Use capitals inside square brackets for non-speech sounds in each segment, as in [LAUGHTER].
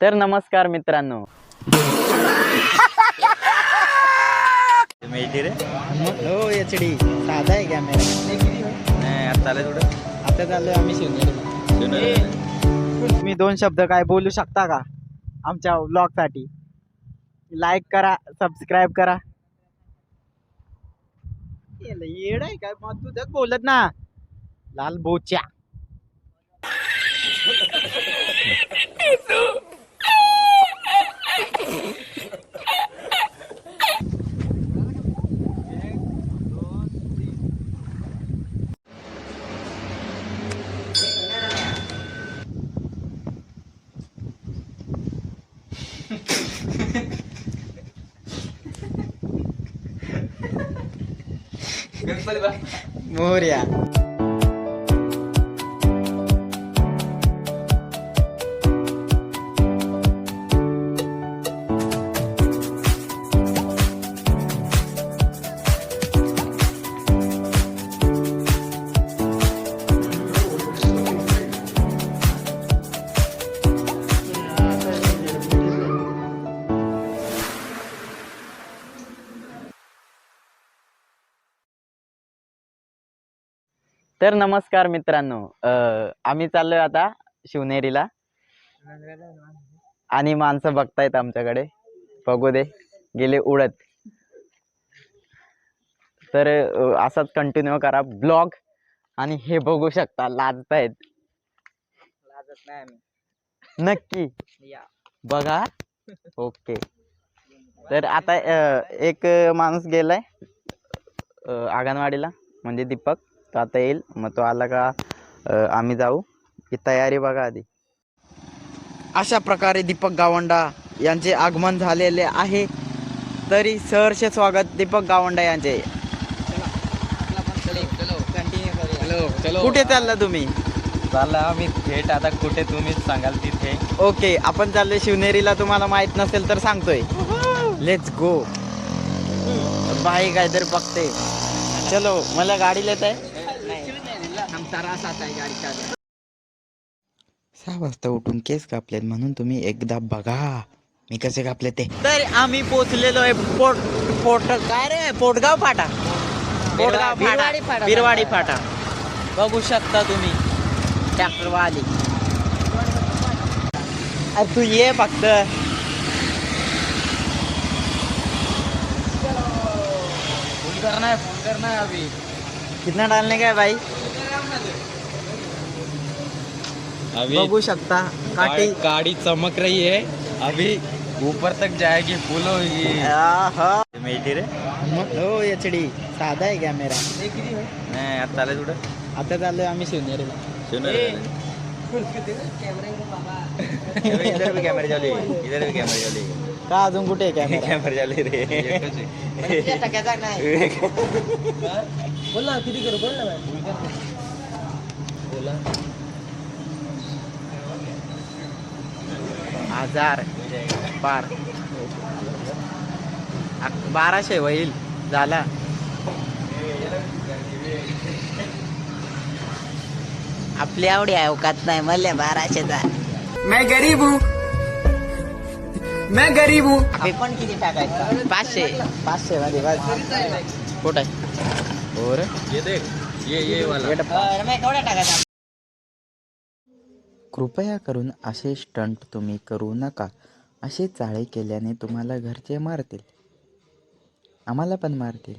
तर नमस्कार मित्रांनो. रे? हो एच डी. साधा आहे कॅमेरा आलं थोडं आता चाललोय आम्ही शिवनेरीला तुम्ही दोन शब्द काय बोलू शकता का आमच्या व्लॉगसाठी? लाईक करा सबस्क्राईब करा. येड आहे काय? मग तू जग बोलत ना. लाल बोच्या. मोर्या तर नमस्कार मित्रांनो आम्ही चाललोय आता शिवनेरीला. आणि माणसं बघतायत आमच्याकडे. बघू दे गेले उडत. तर असाच कंटिन्यू करा ब्लॉग आणि हे बघू शकता लाजतायत. लाजत नाही आम्ही. नक्की. बघा. ओके. [LAUGHS] तर आता एक माणूस गेलाय अंगणवाडीला म्हणजे दीपक. आता येईल. मग तो आला का आम्ही जाऊ. ही तयारी बघा आधी. अशा प्रकारे दीपक गावंडा यांचे आगमन झालेले आहे. तरी सहर्ष स्वागत दीपक गावंडा यांचे. कुठे चालला तुम्ही? चालला आम्ही थेट. आता कुठे तुम्हीच सांगाल तिथे. ओके आपण चाललोय शिवनेरीला. तुम्हाला माहीत नसेल तर सांगतोय. लेट्स गो बाई काहीतरी बघते. चलो मला गाडी लेत आहे. सहा वाजता उठून केस कापलेत म्हणून तुम्ही एकदा बघा. मी कसे कापले ते? तर आम्ही पोचलेलो आहे पोट पोट काय रे? पोटगाव फाटा. पोटगाव फाटा. बिरवाडी फाटा. बघू शकता तुम्ही. ट्रॅक्टर वाली अरे तू ये फक्त. फोन करना है फोन करना है अभी. कितना डालने का है भाई? अभी बघू शकता काठी गाड़ी चमक रही है। अभी ऊपर तक जाएगी फुल होगी। आहा. माहिती रे हो। एच डी साधा आहे कॅमेरा नाही आता आलं थोडं आता चाललोय आम्ही शिवनेरीला इधर भी कैमरे चालू है इधर भी कैमरे चालू है का अजून कुठे आहे कॅमेरा कैमरे [LAUGHS] चालू रे. [LAUGHS] बोल ना किती करू? बोल ना हजार बार अक- बाराशे होईल झाला. आपली आवडी अवकात नाही म्हणले बाराशेचा मैं गरीब हूँ. मैं गरीब हूँ. आपण पण किती टाकायचं? पाचशे. पाचशे मध्ये बस. कुठं आहे? हो रे ये देख ये ये वाला. केवढ्या टाकायचा? कृपया करून असे स्टंट तुम्ही करू नका. असे चाळे केल्याने तुम्हाला घरचे मारतील. आम्हाला पण मारतील.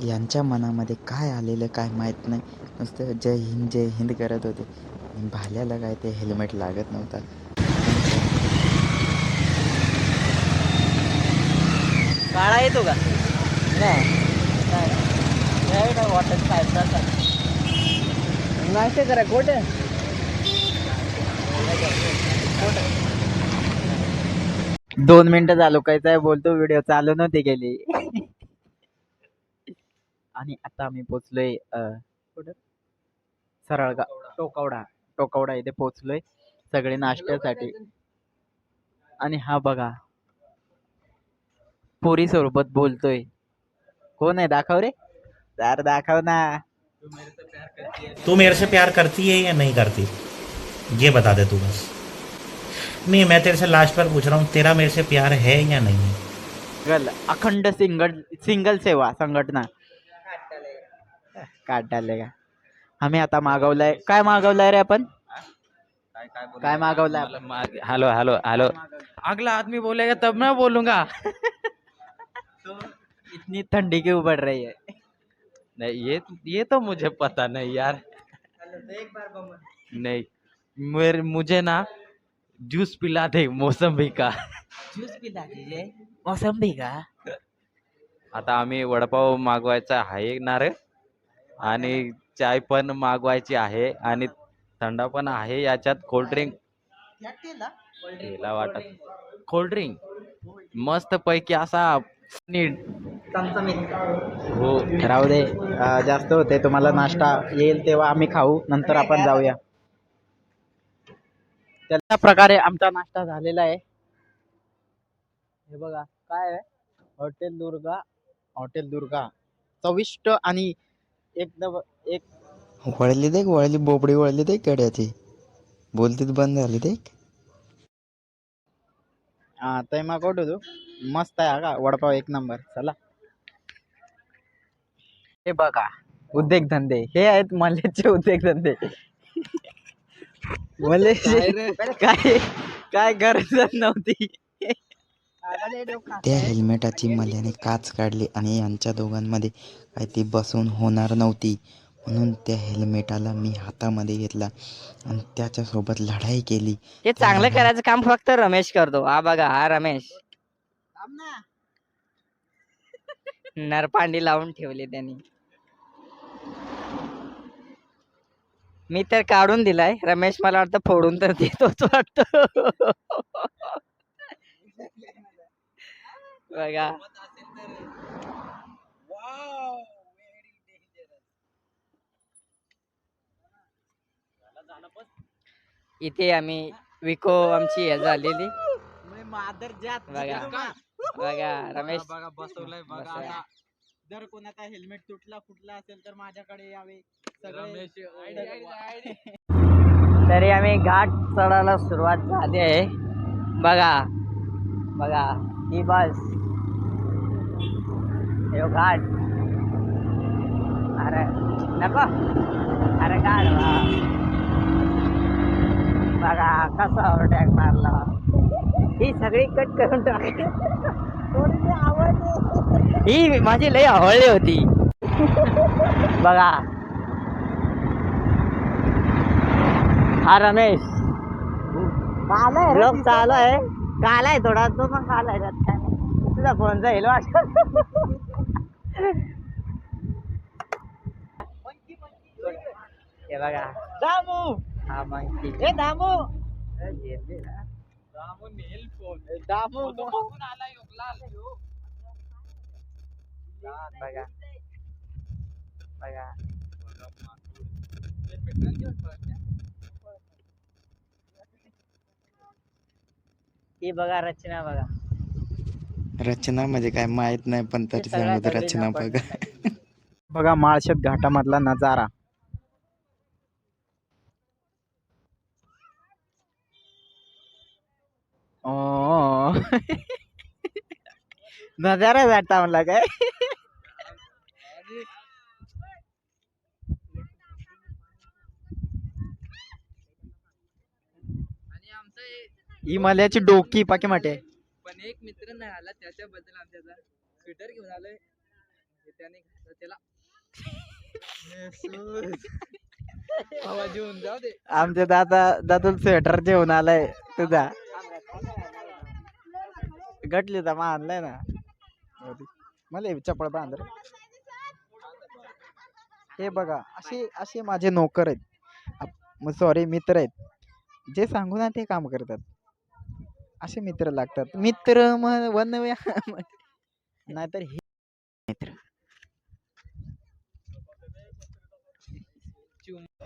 यांच्या मनामध्ये काय आलेलं काय माहीत नाही. नुसतं जय हिंद जय हिंद करत होते. भाल्याला काय ते हेल्मेट लागत नव्हता. गाळा येतो का? नाही. वाटत नाश्ते करा कोठे दोन मिनिटं चालू काय बोलतो व्हिडिओ चालू नव्हती गेली आणि आता आम्ही पोचलोय अं, कुठं? सरळगाव टोकवडा. टोकवडा इथे पोचलोय सगळे नाश्त्यासाठी. आणि हा बघा पोरी सोबत बोलतोय. कोण आहे? दाखव रे. तर दाखव ना. तू मेरे से प्यार करती है या नहीं करती? ये बता दे तू बस. नहीं मैं तेरे से लास्ट पर पूछ रहा हूँ तेरा मेरे से प्यार है या नहीं? है गल अखंड सिंगल सिंगल सेवा संघटना काट डाले का आम्ही आता मागवलाय. काय मागवलाय रे आपण? काय मागवलाय? Hello hello hello. अगला आदमी बोलेगा तब मैं बोलूँगा. [LAUGHS] इतनी ठंडी क्यों बढ़ रही है? नहीं ये ये तो मुझे पता नहीं यार। नहीं मेरे मुझे ना जूस पिला दे मौसम्बी का। ज्यूस पिला दीजिए। मौसम्बी का? आता आम्ही वडापाव मागवायचा आहे ना रे? आणि चाय पण मागवायची आहे आणि थंडा पण आहे याच्यात कोल्ड्रिंक वाटत. कोल्ड्रिंक मस्त पैकी असा नीट. हो राहू दे. अं, जास्त होते तुम्हाला नाश्ता येईल तेव्हा आम्ही खाऊ नंतर आपण जाऊया. त्याच्या प्रकारे आमचा नाश्ता झालेला आहे. हे बघा काय आहे? हॉटेल दुर्गा. हॉटेल दुर्गा. चविष्ट आणि एकदम एक वळली देख वळली बोबडी वळली देख गड्याची. बोलतीच बंद झाली देख. हा तैमा कोठो तू? मस्त आहे हा का? वडापाव एक नंबर. चला. हे बघा उद्योगधंदे. हे आहेत मलेचे उद्योगधंदे. [LAUGHS] मलेचे काय काय गरजच नव्हती. त्या हेल्मेटाची मल्याने काच काढली आणि यांच्या दोघांमध्ये काही ती बसून होणार नव्हती. म्हणून त्या हेल्मेटाला मी हातामध्ये घेतला आणि त्याच्यासोबत लढाई केली. हे चांगलं करायचं काम फक्त रमेश करतो. हा बघा हा रमेश. नरपांडी लावून ठेवली त्यांनी. मी तर काढून दिलाय. रमेश मला वाटतं फोडून तर देतोच वाटत. बघा. इथे आम्ही विको आमची हे झालेली. बघा. बघा रमेश. बघा बसवलंय बघा. बसवलंय. आता जर कोणाचा हेल्मेट तुटला फुटला असेल तर माझ्याकडे यावे. रमेश तरी आम्ही घाट चढायला सुरुवात झाली आहे. बघा बघा ही बस. हे घाट. अरे नको. अरे घाट बा. बघा कसा ओव्हरटॅक मारला. ही सगळी कट करून टाक ही माझी लई आवडली होती. बघा. हा रमेश. ब्लॉग चालू आहे. कालाय थोडा तो पण नाही. तुझा फोन जाईल हे बघा. दामू. हा मग हे दामू दामू. बघा. बघा. ही बघा रचना बघा. रचना म्हणजे काय माहीत नाही पण तरी सांगतो रचना बघा. बघा माळशेत घाटामधला नजारा. [LAUGHS] नजारा जाता म्हणला काय? ही मल्याची डोकी पाकी माटे पण एक मित्र नाही आला त्याच्याबद्दल आमच्याचा स्वेटर घेऊन आलोय. त्याने त्याला. [LAUGHS] आवाज येऊन जाऊ दे. आमच्या दादा दादूल स्वेटर जेवण आलाय. तुझा गटली मा आणलाय ना. मला हे चपळ बांध हे बघा असे असे माझे नोकर आहेत. सॉरी मित्र आहेत. जे सांगू ना ते काम करतात. असे मित्र लागतात. मित्र मग वन नाहीतर हे मित्र.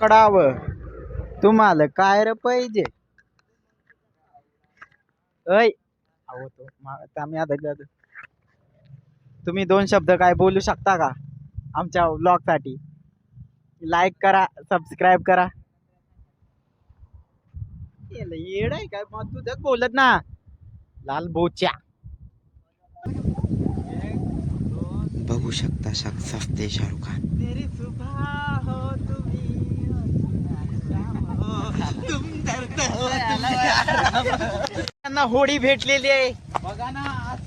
कडाव तुम्हाला काय र पाहिजे? ऐ अहो तो मा- आता आम्ही आता जातो. तुम्ही दोन शब्द काय बोलू शकता का? आमच्या ब्लॉगसाठी लाईक करा सबस्क्राईब करा. येड आहे काय? मग तुझं बोलत ना. लाल बोच्या. बघू शकता साफ साफ ते शाहरुख खान. हो. हो त्यांना होळी भेटलेली आहे. बघा ना आज.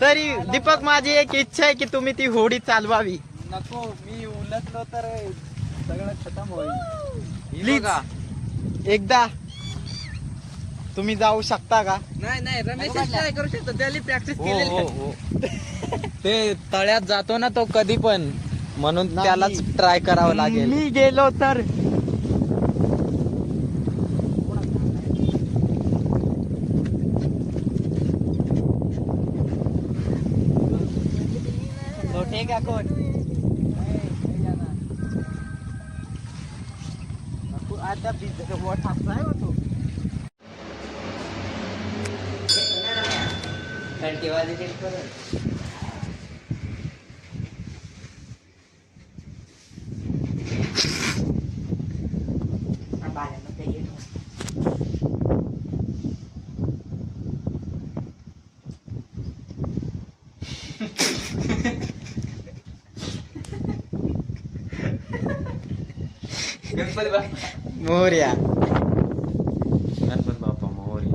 तरी दीपक माझी एक इच्छा आहे की तुम्ही ती होळी चालवावी. नको मी उलटलो तर सगळं खतम होईल. एकदा तुम्ही जाऊ शकता का? नाही नाही रमेश ट्राय करू शकतो. त्याला प्रॅक्टिस हो, केलेली हो, आहे. ते तळ्यात जातो ना तो कधी पण. म्हणून त्यालाच ट्राय करावं लागेल. मी गेलो तर लोटे का कोण नको, आता बिझ- मोठा आहे मोरया गणपत बाप्पा मोहरी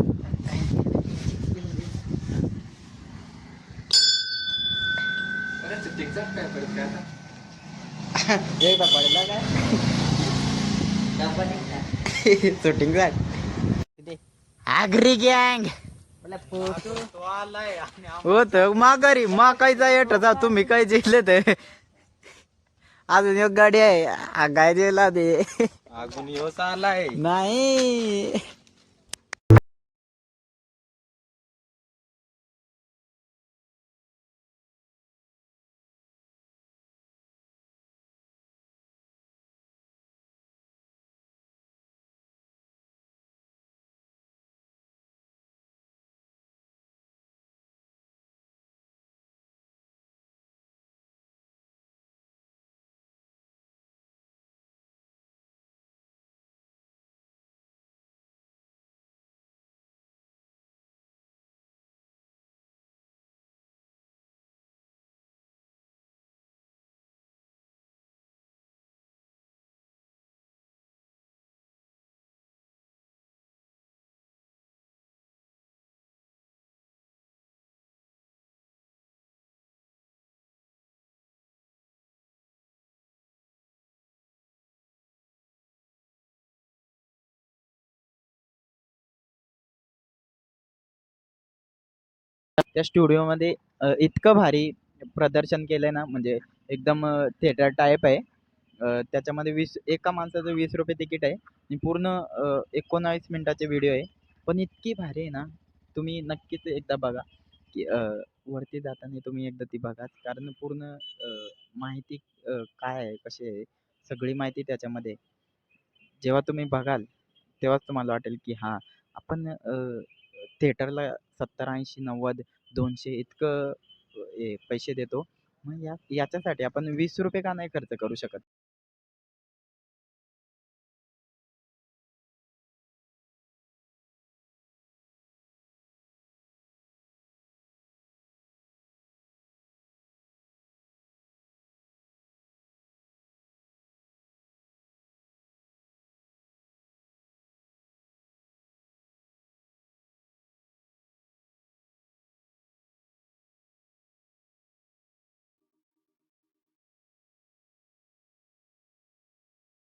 एकदा पडला काय शूटिंग झाली ॲग्री गँग हो तर माघारी मा काय जा तुम्ही काय जेले ते अजून एक गाडी आहे. जेला दे अजून योस आलाय. नाही. त्या स्टुडिओमध्ये इतकं भारी प्रदर्शन केलंय ना म्हणजे एकदम थिएटर टाईप आहे. त्याच्यामध्ये वीस एका माणसाचं वीस रुपये तिकीट आहे. आणि पूर्ण एकोणावीस मिनिटाचे व्हिडिओ आहे. पण इतकी भारी आहे ना तुम्ही नक्कीच एकदा बघा. की वरती जाताना तुम्ही एकदा ती बघा. कारण पूर्ण माहिती काय आहे कशी आहे सगळी माहिती त्याच्यामध्ये. जेव्हा तुम्ही बघाल तेव्हाच तुम्हाला वाटेल की हां आपण थिएटरला सत्तर ऐंशी नव्वद दोनशे इतकं पैसे देतो. मग या याच्यासाठी आपण वीस रुपये का नाही खर्च करू शकत?